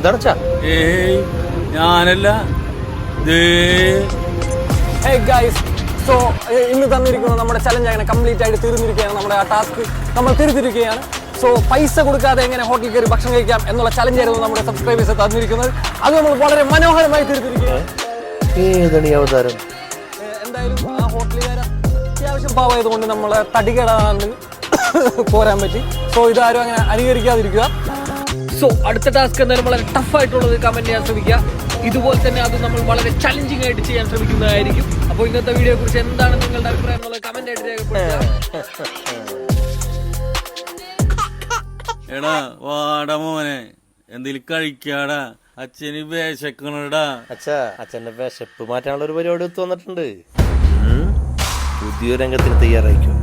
എന്താണച്ചാ ഏയ് ഞാനല്ല. ദേ. Hey guys so ഇന്ന് തന്നിരിക്കുന്നത് നമ്മുടെ ചലഞ്ച് അങ്ങനെ കംപ്ലീറ്റ് ആയിട്ട് തീർന്നിരിക്കുകയാണ്. നമ്മുടെ ആ ടാസ്ക് നമ്മൾ തീർത്തിരിക്കുകയാണ്. സോ പൈസ കൊടുക്കാതെ എങ്ങനെ ഹോട്ടലിൽ കയറി ഭക്ഷണം കഴിക്കാം എന്നുള്ള ചലഞ്ച് ആയിരുന്നു നമ്മുടെ സബ്സ്ക്രൈബേഴ്സ് തന്നിരിക്കുന്നത്. അത് നമ്മൾ വളരെ മനോഹരമായി തീർത്തിരിക്കുകയാണ്. അവതാരം? എന്തായാലും ആ ഹോട്ടലുകാർ അത്യാവശ്യം പാവായതുകൊണ്ട് നമ്മളെ തടികടാണ്ട് പോരാൻ പറ്റി. സോ ഇതാരും അങ്ങനെ അനുകരിക്കാതിരിക്കുക. സോ അടുത്ത ടാസ്ക് എന്തായാലും വളരെ ടഫ് ആയിട്ടുള്ളത് കമന്റ് ചെയ്യാൻ ശ്രമിക്കുക. ഇതുപോലെ തന്നെ അത് നമ്മൾ വളരെ ചലഞ്ചിങ് ആയിട്ട് ചെയ്യാൻ ശ്രമിക്കുന്നതായിരിക്കും. അപ്പോൾ ഇന്നത്തെ വീഡിയോയെ കുറിച്ച് എന്താണ് നിങ്ങളുടെ അഭിപ്രായം എന്നുള്ളത് കമന്റ് ആയിട്ട് രേഖപ്പെടുത്തുക. എടാ വാടാ മോനെ. എന്തെങ്കിലും കഴിക്കാടാ. അച്ഛന് വിശക്കണടാ. അച്ഛാ അച്ഛന്റെ വിശപ്പ് മാറ്റാനുള്ള ഒരു പരിപാടി ഒത്തു വന്നിട്ടുണ്ട്. പുതിയ രംഗത്തിന് തയ്യാറായിക്കോ.